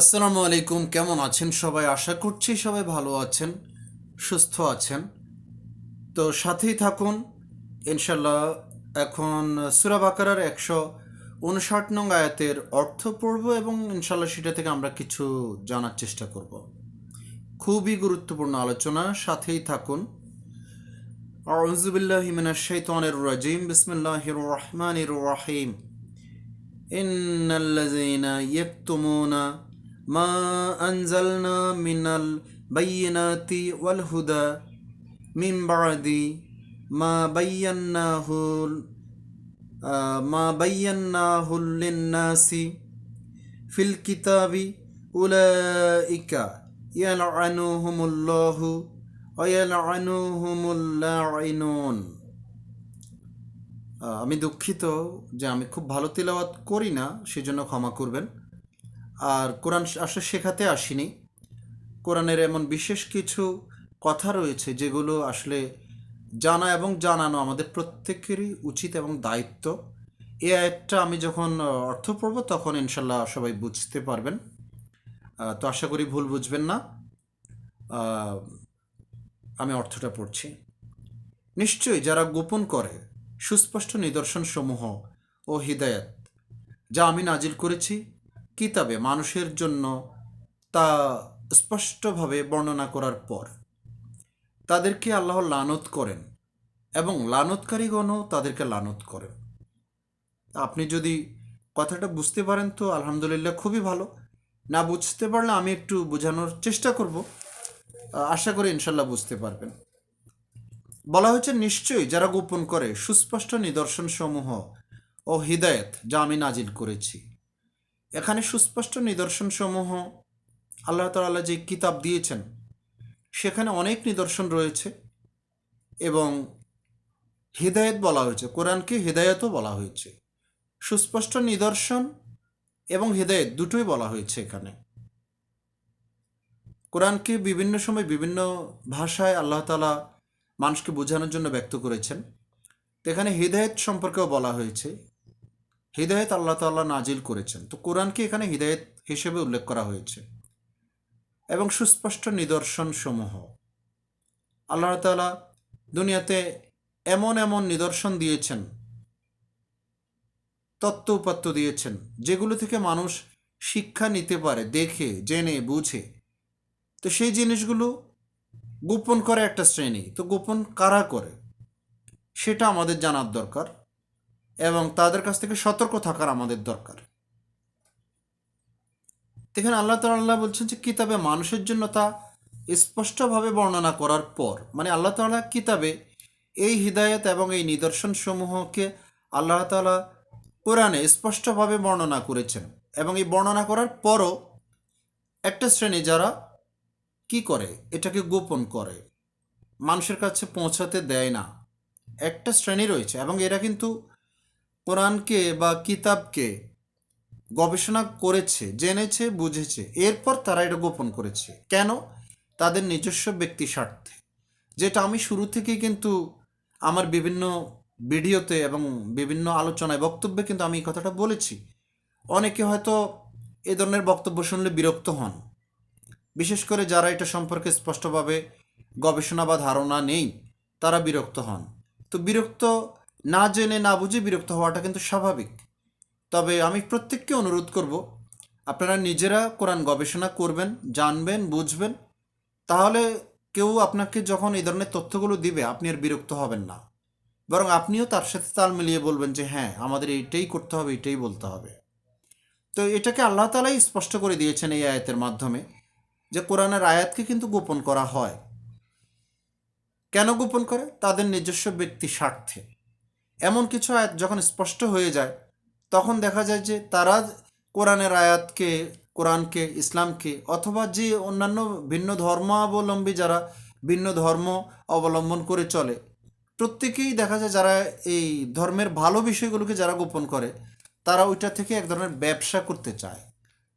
আসসালামু আলাইকুম, কেমন আছেন সবাই? আশা করছি সবাই ভালো আছেন, সুস্থ আছেন। তো সাথেই থাকুন ইনশাল্লাহ এখন সুরাবাকারার একশো উনষাট নং আয়াতের অর্থ পড়ব এবং ইনশাল্লাহ সেটা থেকে আমরা কিছু জানার চেষ্টা করব। খুবই গুরুত্বপূর্ণ আলোচনা, সাথেই থাকুন। আউজুবিল্লাহ হিমিনা শৈতানের রাজিম বিসমিল্লাহ রহমান রাহিম। ইন্নাল্লাযীনা ইয়াকতুমুনা মা আনজালনা মিনাল বাইনাতি ওয়াল হুদা মিম বাদি মা বাইয়ান্নাহুল মা বাইয়ান্নাহুল লিন্নাসি ফিল কিতাবি উলাইকা ইয়ালআনুহুমুল্লাহু ওয়া ইয়ালআনুহুমুল লাঈনুন আমি দুঃখিত যে আমি খুব ভালো তেলাওয়াত করি না, সেজন্য ক্ষমা করবেন। আর কোরআন আসলে শেখাতে আসিনি। কোরআনের এমন বিশেষ কিছু কথা রয়েছে যেগুলো আসলে জানা এবং জানানো আমাদের প্রত্যেকেরই উচিত এবং দায়িত্ব। এ আয়াতটা আমি যখন অর্থ পড়ব তখন ইনশাল্লাহ সবাই বুঝতে পারবেন। তো আশা করি ভুল বুঝবেন না। আমি অর্থটা পড়ছি। নিশ্চয়ই যারা গোপন করে সুস্পষ্ট নিদর্শন সমূহ ও হৃদায়ত যা আমি নাজিল করেছি কিতাবে মানুষের জন্য তা স্পষ্টভাবে বর্ণনা করার পর তাদেরকে আল্লাহ লানত করেন এবং লানতকারীগণও তাদেরকে লানত করেন। আপনি যদি কথাটা বুঝতে পারেন তো আলহামদুলিল্লাহ খুবই ভালো। না বুঝতে পারলে আমি একটু বোঝানোর চেষ্টা করব। আশা করি ইনশাল্লাহ বুঝতে পারবেন। বলা হয়েছে, নিশ্চয়ই যারা গোপন করে সুস্পষ্ট নিদর্শন সমূহ ও হৃদায়ত যা আমি নাজিল করেছি। এখানে সুস্পষ্ট নিদর্শন সমূহ আল্লাহ তাআলা যে কিতাব দিয়েছেন, সেখানে অনেক নিদর্শন রয়েছে এবং হৃদায়ত বলা হয়েছে, কোরআনকে হৃদায়তও বলা হয়েছে। সুস্পষ্ট নিদর্শন এবং হৃদায়ত দুটোই বলা হয়েছে এখানে। কোরআনকে বিভিন্ন সময় বিভিন্ন ভাষায় আল্লাহ তালা মানুষকে বোঝানোর জন্য ব্যক্ত করেছেন। এখানে হৃদায়ত সম্পর্কেও বলা হয়েছে। হৃদায়ত আল্লাহ তাল্লাহ নাজিল করেছেন। তো কোরআনকে এখানে হৃদায়ত হিসেবে উল্লেখ করা হয়েছে। এবং সুস্পষ্ট নিদর্শন সমূহ আল্লাহ তালা দুনিয়াতে এমন এমন নিদর্শন দিয়েছেন তত্ত্ব উপাত্ত দিয়েছেন, যেগুলো থেকে মানুষ শিক্ষা নিতে পারে, দেখে, জেনে, বুঝে। তো সেই জিনিসগুলো গোপন করে একটা শ্রেণি। তো গোপন কারা করে? সেটা আমাদের জানার দরকার। এবং তাদের কাছ থেকে সতর্ক থাকার আমাদের দরকার। এখানে আল্লাহ তাল্লাহ বলছেন যে, কিতাবে মানুষের জন্য তা স্পষ্টভাবে বর্ণনা করার পর মানে আল্লাহ তাআলা কিতাবে এই হৃদায়ত এবং এই নিদর্শন সমূহকে আল্লাহ তাআলা কোরআনে স্পষ্টভাবে বর্ণনা করেছেন। এবং এই বর্ণনা করার পরও একটা শ্রেণি যারা কি করে? এটাকে গোপন করে। মানুষের কাছে পৌঁছাতে দেয় না। একটা শ্রেণি রয়েছে এবং এরা কিন্তু কোরআনকে বা কিতাবকে গবেষণা করেছে, জেনেছে, বুঝেছে, এরপর তারা এটা গোপন করেছে। কেন? তাদের নিজস্ব ব্যক্তি স্বার্থে। যেটা আমি শুরু থেকেই কিন্তু আমার বিভিন্ন ভিডিওতে এবং বিভিন্ন আলোচনায়, বক্তব্যে কিন্তু আমি এই কথাটা বলেছি। অনেকে হয়তো এ ধরনের বক্তব্য শুনলে বিরক্ত হন। বিশেষ করে যারা এটা সম্পর্কে স্পষ্টভাবে গবেষণা বা ধারণা নেই, তারা বিরক্ত হন। তো বিরক্ত না জেনে না বুঝে বিরক্ত হওয়াটা কিন্তু স্বাভাবিক। তবে আমি প্রত্যেককে অনুরোধ করব, আপনারা নিজেরা কোরআন গবেষণা করবেন, জানবেন, বুঝবেন, তাহলে কেউ আপনাকে যখন এই ধরনের তথ্যগুলো দিবে, আপনি আর বিরক্ত হবেন না। বরং আপনিও তার সাথে তাল মিলিয়ে বলবেন যে হ্যাঁ আমাদের এইটাই করতে হবে এটাই বলতে হবে। তো এটাকে আল্লাহ তালাই স্পষ্ট করে দিয়েছেন এই আয়াতের মাধ্যমে যে, কোরআনের আয়াতকে কিন্তু গোপন করা হয়। কেন গোপন করে? তাদের নিজস্ব ব্যক্তি স্বার্থে। এমন কিছু আয়াত যখন স্পষ্ট হয়ে যায়, তখন দেখা যায় যে তারা কোরআনের আয়াতকে, কোরআনকে, ইসলামকে অথবা যে অন্যান্য ভিন্ন ধর্মাবলম্বী যারা ভিন্ন ধর্ম অবলম্বন করে চলে, প্রত্যেকেই দেখা যায় যারা এই ধর্মের ভালো বিষয়গুলোকে যারা গোপন করে, তারা ওইটা থেকে এক ধরনের ব্যবসা করতে চায়,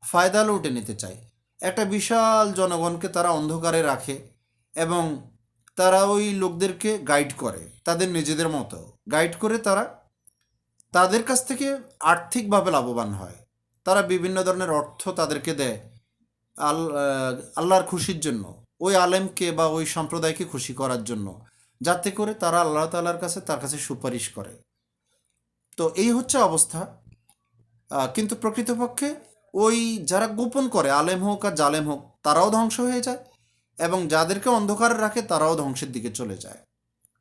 ফায়দা লুটে নিতে চায়। একটা বিশাল জনগণকে তারা অন্ধকারে রাখে এবং তারা ওই লোকদেরকে গাইড করে, তাদের নিজেদের মতো। গাইড করে তারা তাদের কাছ থেকে আর্থিকভাবে লাভবান হয়। তারা বিভিন্ন ধরনের অর্থ তাদেরকে দেয় আল আল্লাহর খুশির জন্য, ওই আলেমকে বা ওই সম্প্রদায়কে খুশি করার জন্য, যাতে করে তারা আল্লাহ তাআলার কাছে, তার কাছে সুপারিশ করে। তো এই হচ্ছে অবস্থা। কিন্তু প্রকৃতপক্ষে ওই যারা গোপন করে, আলেম হোক আর জালেম হোক, তারাও ধ্বংস হয়ে যায় এবং যাদেরকে অন্ধকারে রাখে, তারাও ধ্বংসের দিকে চলে যায়।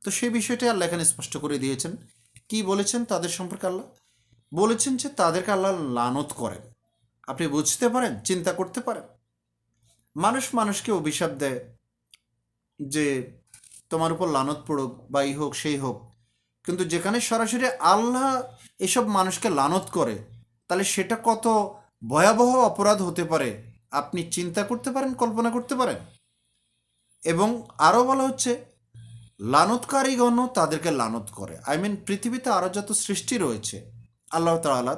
তো সেই বিষয়টি আল্লাহ এখানে স্পষ্ট করে দিয়েছেন। কি বলেছেন তাদের সম্পর্কে আল্লাহ? বলেছেন যে তাদেরকে আল্লাহ লানত করেন। আপনি বুঝতে পারেন, চিন্তা করতে পারেন। মানুষ মানুষকে অভিশাপ দেয় যে তোমার উপর লানত পড়ুক বা এই হোক, সেই হোক। কিন্তু যেখানে সরাসরি আল্লাহ এসব মানুষকে লানত করে, তাহলে সেটা কত ভয়াবহ অপরাধ হতে পারে, আপনি চিন্তা করতে পারেন, কল্পনা করতে পারেন। এবং আরও বলা হচ্ছে লানতকারীগণও তাদেরকে লানত করে। আই মিন পৃথিবীতে আরও যত সৃষ্টি রয়েছে, আল্লাহ তাআলার,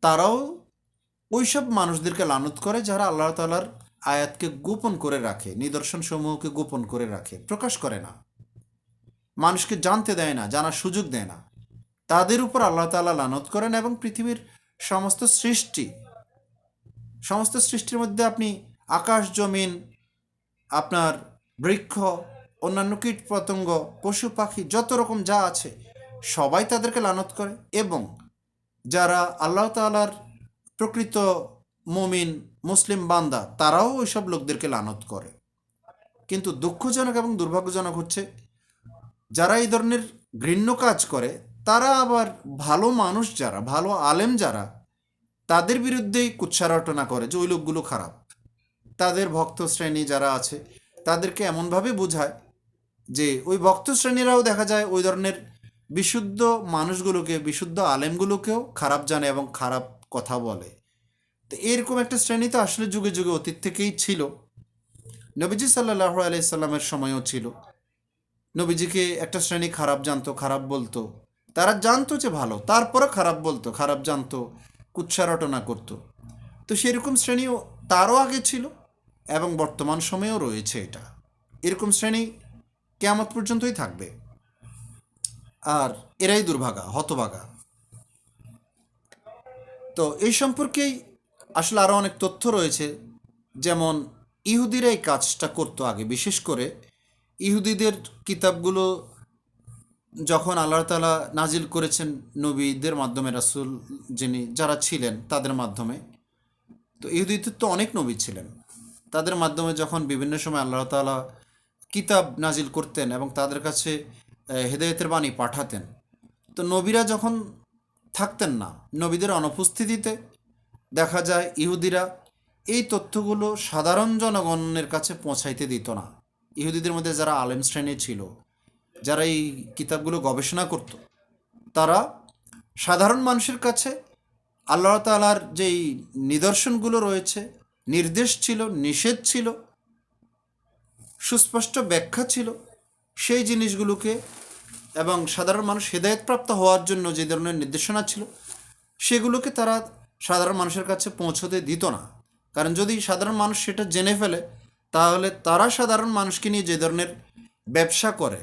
তারাও ওইসব মানুষদেরকে লানত করে যারা আল্লাহ তাআলার আয়াতকে গোপন করে রাখে নিদর্শন সমূহকে গোপন করে রাখে, প্রকাশ করে না। মানুষকে জানতে দেয় না, জানার সুযোগ দেয় না। তাদের উপর আল্লাহ তাআলা লানত করেন এবং পৃথিবীর সমস্ত সৃষ্টি, সমস্ত সৃষ্টির মধ্যে আপনি আকাশ, জমিন, আপনার বৃক্ষ অন্যান্য কীট পতঙ্গ পশু পাখি, যত রকম যা আছে, সবাই তাদেরকে লানত করে এবং যারা আল্লাহ তাআলার প্রকৃত মমিন, মুসলিম বান্দা, তারাও ওইসব লোকদেরকে লানত করে। কিন্তু দুঃখজনক এবং দুর্ভাগ্যজনক হচ্ছে, যারা এই ধরনের ঘৃণ্য কাজ করে, তারা আবার ভালো মানুষ যারা, ভালো আলেম যারা, তাদের বিরুদ্ধেই কুৎসারটনা করে যে ওই লোকগুলো খারাপ। তাদের ভক্ত শ্রেণি যারা আছে, তাদেরকে এমনভাবে বোঝায় যে ওই ভক্ত শ্রেণীরাও দেখা যায় ওই ধরনের বিশুদ্ধ মানুষগুলোকে, বিশুদ্ধ আলেমগুলোকেও খারাপ জানে এবং খারাপ কথা বলে। তো এরকম একটা শ্রেণি তো আসলে যুগে যুগে অতীত থেকেই ছিল। নবীজি সাল্লাহ আলাইসাল্লামের সময়ও ছিল। নবীজিকে একটা শ্রেণি খারাপ জানতো, খারাপ বলতো। তারা জানতো যে ভালো, তারপরও খারাপ বলতো, খারাপ জানতো কুৎসারটনা করতো। তো সেরকম শ্রেণীও তারও আগে ছিল এবং বর্তমান সময়েও রয়েছে এটা। এরকম শ্রেণি কেমন পর্যন্তই থাকবে। আর এরাই দুর্ভাগা, হতভাগা। তো এই সম্পর্কেই আসলে আরও অনেক তথ্য রয়েছে। যেমন ইহুদিরা এই কাজটা করতো আগে, বিশেষ করে ইহুদিদের কিতাবগুলো যখন আল্লাহ তালা নাজিল করেছেন নবীদের মাধ্যমে, রাসুল যিনি যারা ছিলেন তাদের মাধ্যমে, তো ইহুদিদের তো অনেক নবী ছিলেন। তাদের মাধ্যমে যখন বিভিন্ন সময় আল্লাহ তালা কিতাব নাজিল করতেন এবং তাদের কাছে হেদায়েতের বাণী পাঠাতেন। তো নবীরা যখন থাকতেন না, নবীদের অনুপস্থিতিতে দেখা যায় ইহুদিরা এই তথ্যগুলো সাধারণ জনগণের কাছে পৌঁছাইতে দিত না। ইহুদিদের মধ্যে যারা আলেম শ্রেণি ছিল, যারা এই কিতাবগুলো গবেষণা করত, তারা সাধারণ মানুষের কাছে আল্লাহ তালার যেই নিদর্শনগুলো রয়েছে, নির্দেশ ছিল, নিষেধ ছিল সুস্পষ্ট ব্যাখ্যা ছিল সেই জিনিসগুলোকে এবং সাধারণ মানুষ হেদায়তপ্রাপ্ত হওয়ার জন্য যে ধরনের নির্দেশনা ছিল, সেগুলোকে তারা সাধারণ মানুষের কাছে পৌঁছতে দিত না। কারণ যদি সাধারণ মানুষ সেটা জেনে ফেলে, তাহলে তারা সাধারণ মানুষকে নিয়ে যে ধরনের ব্যবসা করে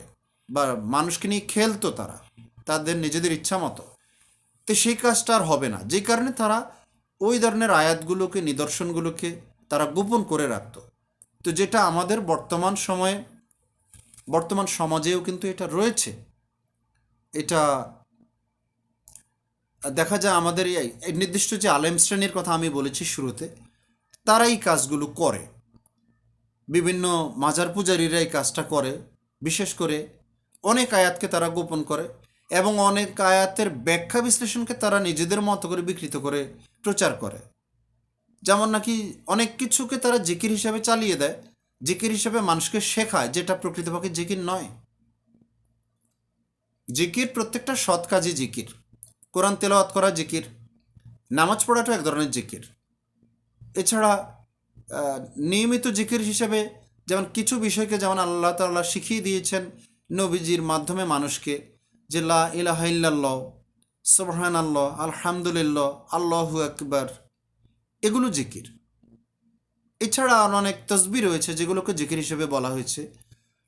বা মানুষকে নিয়ে খেলতো তারা, তাদের নিজেদের ইচ্ছা মতো, তো সেই কাজটা আর হবে না। যে কারণে তারা ওই ধরনের আয়াতগুলোকে, নিদর্শনগুলোকে তারা গোপন করে রাখতো। তো যেটা আমাদের বর্তমান সময়ে, বর্তমান সমাজেও কিন্তু এটা রয়েছে। এটা দেখা যায় আমাদের এই নির্দিষ্ট যে আলেম শ্রেণির কথা আমি বলেছি শুরুতে তারা এই কাজগুলো করে। বিভিন্ন মাজার পূজারীরা এই কাজটা করে। বিশেষ করে অনেক আয়াতকে তারা গোপন করে এবং অনেক আয়াতের ব্যাখ্যা বিশ্লেষণকে তারা নিজেদের মতো করে বিকৃত করে প্রচার করে। যেমন নাকি অনেক কিছুকে তারা জিকির হিসাবে চালিয়ে দেয়, জিকির হিসাবে মানুষকে শেখায়, যেটা প্রকৃতপক্ষে জিকির নয়। জিকির প্রত্যেকটা সৎ কাজই জিকির। কোরআন তেলাওয়াত করা জিকির, নামাজ পড়াটা এক ধরনের জিকির। এছাড়া নিয়মিত জিকির হিসেবে যেমন কিছু বিষয়কে যেমন আল্লাহ তাআলা শিখিয়ে দিয়েছেন নবীজির মাধ্যমে মানুষকে যে লা ইলাহা ইল্লাল্লাহ সুবহান আল্লাহ আলহামদুলিল্লাহ, আল্লাহু আকবার এগুলো জিকির। এছাড়া আর অনেক তসবি রয়েছে যেগুলোকে জিকির হিসেবে বলা হয়েছে।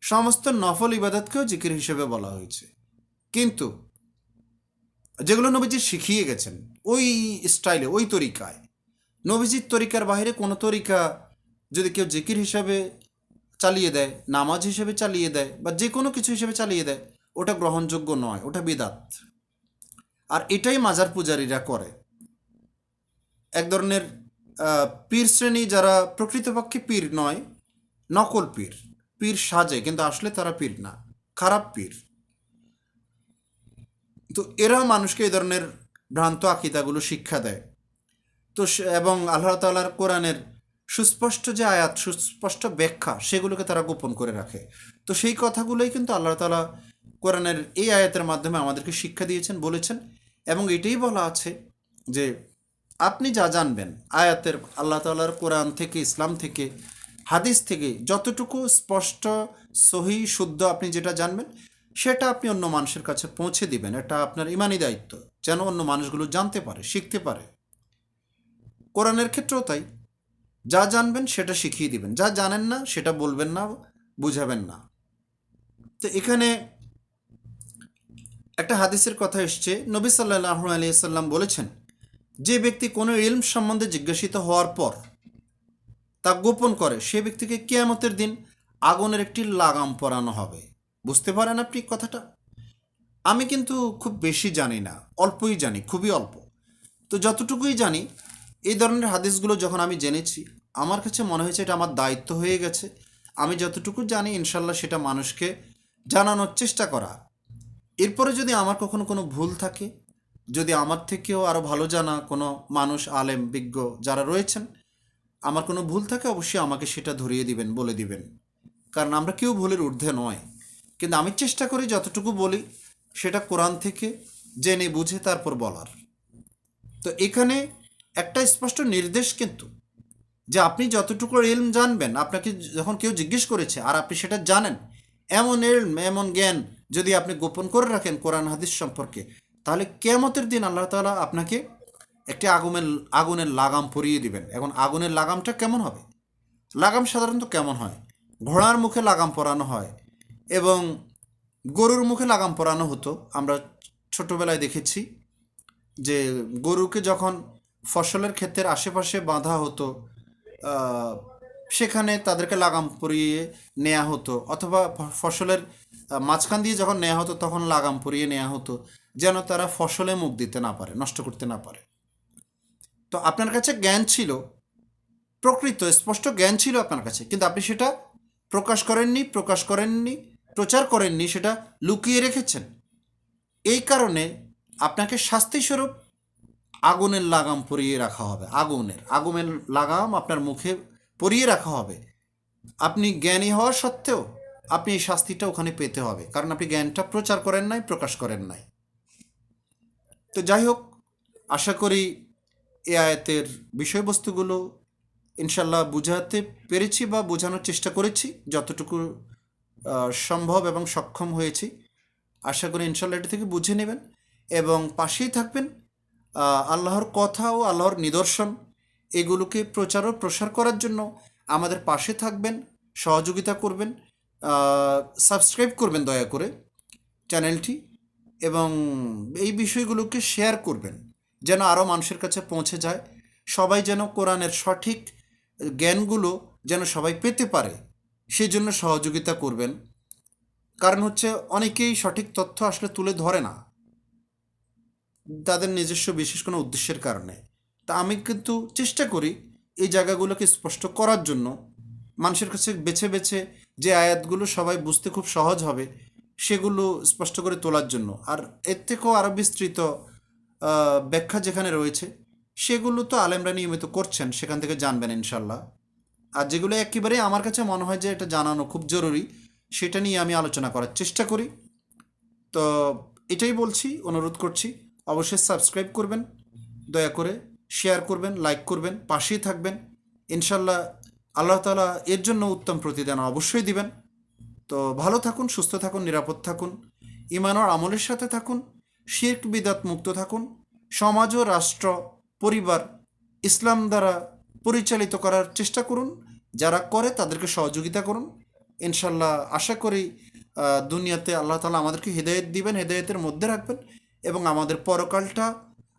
সমস্ত নফল ইবাদতকেও জিকির হিসেবে বলা হয়েছে। কিন্তু যেগুলো নবীজি শিখিয়ে গেছেন ওই স্টাইলে, ওই তরিকায়, নবীজির তরিকার বাইরে কোনো তরিকা যদি কেউ জিকির হিসাবে চালিয়ে দেয়, নামাজ হিসেবে চালিয়ে দেয় বা যে কোনো কিছু হিসেবে চালিয়ে দেয়, ওটা গ্রহণযোগ্য নয়, ওটা বিদাত। আর এটাই মাজার পূজারীরা করে। এক ধরনের পীর শ্রেণি যারা প্রকৃতপক্ষে পীর নয়, নকল পীর। পীর সাজে, কিন্তু আসলে তারা পীর না, খারাপ পীর। তো এরা মানুষকে এই ধরনের ভ্রান্ত আকিদাগুলো শিক্ষা দেয়। তো এবং আল্লাহ তালার কোরআনের সুস্পষ্ট যে আয়াত, সুস্পষ্ট ব্যাখ্যা, সেগুলোকে তারা গোপন করে রাখে। তো সেই কথাগুলোই কিন্তু আল্লাহ তালা কোরআনের এই আয়াতের মাধ্যমে আমাদেরকে শিক্ষা দিয়েছেন, বলেছেন। এবং এটাই বলা আছে যে আপনি যা জানবেন, আয়াতের আল্লাহ তালার কোরআন থেকে, ইসলাম থেকে, হাদিস থেকে, যতটুকু স্পষ্ট, সহি, শুদ্ধ আপনি যেটা জানবেন, সেটা আপনি অন্য মানুষের কাছে পৌঁছে দিবেন। এটা আপনার ইমানি দায়িত্ব, যেন অন্য মানুষগুলো জানতে পারে, শিখতে পারে। কোরআনের ক্ষেত্রেও তাই। যা জানবেন, সেটা শিখিয়ে দিবেন। যা জানেন না, সেটা বলবেন না, বুঝাবেন না। তো এখানে একটা হাদিসের কথা এসছে। নবী সাল্লাহ আলিয়া সাল্লাম বলেছেন যে ব্যক্তি কোনো ইলম সম্বন্ধে জিজ্ঞাসিত হওয়ার পর তা গোপন করে, সে ব্যক্তিকে কেয়ামতের দিন আগুনের একটি লাগাম পরানো হবে। বুঝতে পারেন আপনি কথাটা? আমি কিন্তু খুব বেশি জানি না, অল্পই জানি, খুবই অল্প। তো যতটুকুই জানি, এই ধরনের হাদিসগুলো যখন আমি জেনেছি, আমার কাছে মনে হয়েছে এটা আমার দায়িত্ব হয়ে গেছে। আমি যতটুকু জানি, ইনশাল্লাহ সেটা মানুষকে জানানোর চেষ্টা করা। এরপরে যদি আমার কখনো কোনো ভুল থাকে যদি আমার থেকেও আরও ভালো জানা কোনো মানুষ, আলেম, বিজ্ঞ যারা রয়েছেন, আমার কোনো ভুল থাকে অবশ্যই আমাকে সেটা ধরিয়ে দিবেন, বলে দিবেন। কারণ আমরা কেউ ভুলের ঊর্ধ্বে নয়। কিন্তু আমি চেষ্টা করি যতটুকু বলি, সেটা কোরআন থেকে জেনে বুঝে তারপর বলার। তো এখানে একটা স্পষ্ট নির্দেশ কিন্তু, যে আপনি যতটুকু ইলম জানবেন, আপনাকে যখন কেউ জিজ্ঞেস করেছে, আর আপনি সেটা জানেন, এমন ইলম, এমন জ্ঞান যদি আপনি গোপন করে রাখেন কোরআন, হাদিস সম্পর্কে তাহলে কেয়ামতের দিন আল্লাহ তাআলা আপনাকে একটি আগুনের আগুনের লাগাম পরিয়ে দিবেন। এখন আগুনের লাগামটা কেমন হবে? লাগাম সাধারণত কেমন হয়? ঘোড়ার মুখে লাগাম পরানো হয় এবং গরুর মুখে লাগাম পরানো হতো। আমরা ছোটোবেলায় দেখেছি যে গরুকে যখন ফসলের ক্ষেতের আশেপাশে বাঁধা হতো সেখানে তাদেরকে লাগাম পরিয়ে নেওয়া হতো। অথবা ফসলের মাঝখান দিয়ে যখন নেওয়া হতো, তখন লাগাম পরিয়ে নেওয়া হতো। যেন তারা ফসলে মুখ দিতে না পারে, নষ্ট করতে না পারে। তো আপনার কাছে জ্ঞান ছিল, প্রকৃত, স্পষ্ট জ্ঞান ছিল আপনার কাছে, কিন্তু আপনি সেটা প্রকাশ করেননি প্রকাশ করেননি, প্রচার করেননি, সেটা লুকিয়ে রেখেছেন। এই কারণে আপনাকে শাস্তিস্বরূপ আগুনের লাগাম পরিয়ে রাখা হবে, আগুনের আগুনের লাগাম আপনার মুখে পরিয়ে রাখা হবে। আপনি জ্ঞানী হওয়া সত্ত্বেও আপনি এই শাস্তিটা ওখানে পেতে হবে, কারণ আপনি জ্ঞানটা প্রচার করেন নাই, প্রকাশ করেন নাই। তো যাই হোক আশা করি এ আয়াতের বিষয়বস্তুগুলো ইনশাল্লাহ বুঝাতে পেরেছি বা বোঝানোর চেষ্টা করেছি, যতটুকু সম্ভব এবং সক্ষম হয়েছি। আশা করি ইনশাল্লাহ এটা থেকে বুঝে নেবেন এবং পাশেই থাকবেন আল্লাহর কথা ও আল্লাহর নিদর্শন, এগুলোকে প্রচার ও প্রসার করার জন্য আমাদের পাশে থাকবেন, সহযোগিতা করবেন সাবস্ক্রাইব করবেন দয়া করে চ্যানেলটি। এবং এই বিষয়গুলোকে শেয়ার করবেন, যেন আরও মানুষের কাছে পৌঁছে যায়। সবাই যেন কোরআনের সঠিক জ্ঞানগুলো যেন সবাই পেতে পারে সেই জন্য সহযোগিতা করবেন। কারণ হচ্ছে অনেকেই সঠিক তথ্য আসলে তুলে ধরে না, তাদের নিজস্ব বিশেষ কোনো উদ্দেশ্যের কারণে। তা আমি কিন্তু চেষ্টা করি এই জায়গাগুলোকে স্পষ্ট করার জন্য। মানুষের কাছে বেছে বেছে যে আয়াতগুলো সবাই বুঝতে খুব সহজ হবে সেগুলো স্পষ্ট করে তোলার জন্য। আর এর থেকেও আরও বিস্তৃত ব্যাখ্যা যেখানে রয়েছে, সেগুলো তো আলেমরা নিয়মিত করছেন, সেখান থেকে জানবেন ইনশাল্লাহ আর যেগুলো একেবারে আমার কাছে মনে হয় যে এটা জানানো খুব জরুরি, সেটা নিয়ে আমি আলোচনা করার চেষ্টা করি। তো এটাই বলছি, অনুরোধ করছি, অবশ্যই সাবস্ক্রাইব করবেন, দয়া করে শেয়ার করবেন, লাইক করবেন, পাশেই থাকবেন। ইনশাল্লাহ আল্লাহ তাআলা এর জন্য উত্তম প্রতিদান অবশ্যই দিবেন। তো ভালো থাকুন, সুস্থ থাকুন, নিরাপদ থাকুন, ইমান ও আমলের সাথে থাকুন, শির্ক, বিদাত, মুক্ত থাকুন, সমাজ ও রাষ্ট্র, পরিবার, ইসলাম দ্বারা পরিচালিত করার চেষ্টা করুন, যারা করে তাদেরকে সহযোগিতা করুন। ইনশাল্লাহ আশা করি দুনিয়াতে আল্লাহ তালা আমাদেরকে হেদায়েত দিবেন, হেদায়েতের মধ্যে রাখবেন এবং আমাদের পরকালটা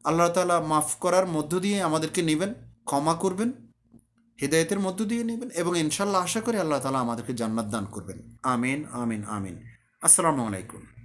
আল্লাহ তালা মাফ করার মধ্য দিয়ে আমাদেরকে নেবেন, ক্ষমা করবেন। হৃদায়তের মধ্য দিয়ে নেবেন এবং ইনশাল্লাহ আশা করি আল্লাহ তালা আমাদেরকে জান্নাত দান করবেন। আমিন আমিন আমিন। আসসালামু আলাইকুম।